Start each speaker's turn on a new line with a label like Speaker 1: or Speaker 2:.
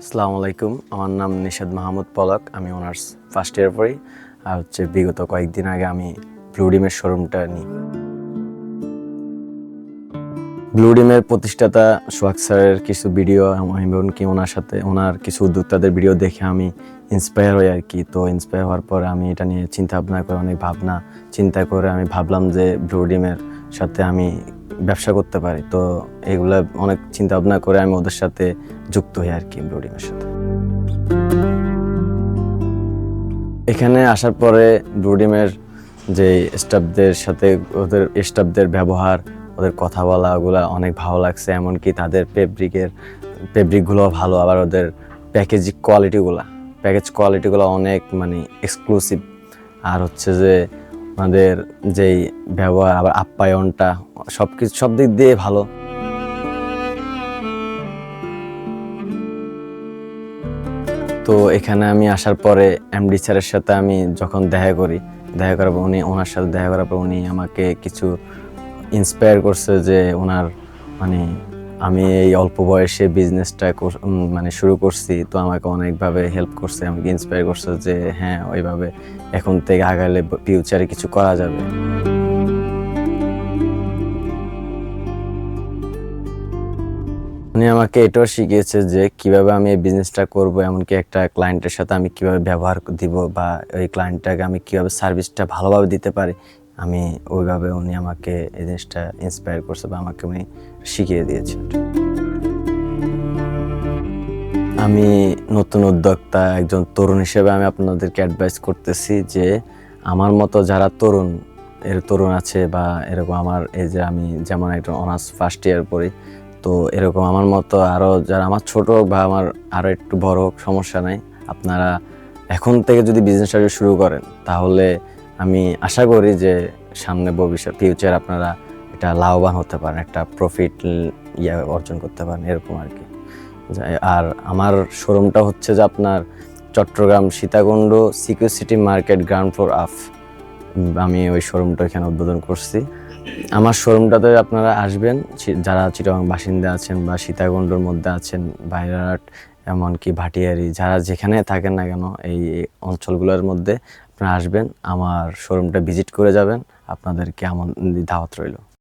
Speaker 1: আসসালামু আলাইকুম। আমার নাম নিশাদ মাহমুদ পলক, আমি অনার্স ফার্স্ট ইয়ার পড়ি। আর হচ্ছে বিগত কয়েকদিন আগে আমি ব্লুডিমের শোরুমটা নিই। ব্লুডিমের প্রতিষ্ঠাতা সোহাগ স্যারের কিছু ভিডিও এমনকি ওনার সাথে, ওনার কিছু উদ্যোক্তাদের ভিডিও দেখে আমি ইন্সপায়ার হই আর কি। তো ইন্সপায়ার হওয়ার পর আমি এটা নিয়ে চিন্তা ভাবনা করে, অনেক ভাবনা, চিন্তা করে আমি ভাবলাম যে ব্লুডিমের সাথে আমি ব্যবসা করতে পারি। তো এগুলা অনেক চিন্তা ভাবনা করে আমি ওদের সাথে যুক্ত হই আর কি ব্লুডিমের সাথে। এখানে আসার পরে ব্লুডিমের যে স্টাফদের সাথে ওদের স্টাফদের ব্যবহার, ওদের কথা বলা, ওগুলো অনেক ভালো লাগছে। এমনকি তাদের ফেব্রিকের ফেব্রিকগুলো ভালো, আবার ওদের প্যাকেজিং কোয়ালিটিগুলো প্যাকেজ কোয়ালিটিগুলো অনেক মানে এক্সক্লুসিভ আর হচ্ছে যে আমাদের যেই ব্যবহার, আবার আপ্যায়নটা সব কিছু সব দিক দিয়ে ভালো। তো এখানে আমি আসার পরে এমডি স্যারের সাথে আমি যখন দেখা করি, দেখা করার পর উনি, ওনার সাথে দেখা করার পর উনি আমাকে কিছু ইন্সপায়ার করছে যে ওনার মানে আমি এই অল্প বয়সে বিজনেসটা মানে শুরু করছি, তো আমাকে অনেকভাবে হেল্প করছে, আমাকে ইন্সপায়ার করছে যে হ্যাঁ ওইভাবে এখন থেকে আগালে ফিউচারে কিছু করা যাবে। উনি আমাকে এটাও শিখিয়েছে যে, কীভাবে আমি এই বিজনেসটা করব, এমনকি একটা ক্লায়েন্টের সাথে আমি কীভাবে ব্যবহার দিব বা ওই ক্লায়েন্টটাকে আমি কীভাবে সার্ভিসটা ভালোভাবে দিতে পারি আমি ওইভাবে উনি আমাকে এই জিনিসটা ইন্সপায়ার করছে বা আমাকে উনি শিখিয়ে দিয়েছেন। আমি নতুন উদ্যোক্তা, একজন তরুণ হিসেবে আমি আপনাদেরকে অ্যাডভাইস করতেছি যে, আমার মতো যারা তরুণ, এর তরুণ আছে বা এরকম আমার, এই যে আমি যেমন একটা অনার্স ফার্স্ট ইয়ার পড়ি, তো এরকম আমার মতো আরও যারা আমার ছোট হোক বা আমার আরও একটু বড় হোক, সমস্যা নাই। আপনারা এখন থেকে যদি বিজনেসটা শুরু করেন, তাহলে আমি আশা করি যে সামনে ভবিষ্যৎ ফিউচার আপনারা এটা লাভবান হতে পারেন, একটা প্রফিট ইয়ে অর্জন করতে পারেন, এরকম আর কি। আর আমার শোরুমটা হচ্ছে যে আপনার Chittagong Sitakunda security market ground floor আফ আমি ওই শোরুমটা এখানে উদ্বোধন করছি। আমার শোরুমটাতে আপনারা আসবেন যারা চিটাগাং বাসিন্দা আছেন বা সীতাকুণ্ডর মধ্যে আছেন বাইরাট এমনকি ভাটিয়ারি, যারা যেখানে থাকেন না কেন, এই অঞ্চলগুলোর মধ্যে আপনারা আসবেন, আমার শোরুমটা ভিজিট করে যাবেন আপনাদেরকে আমার দাওয়াত রইল।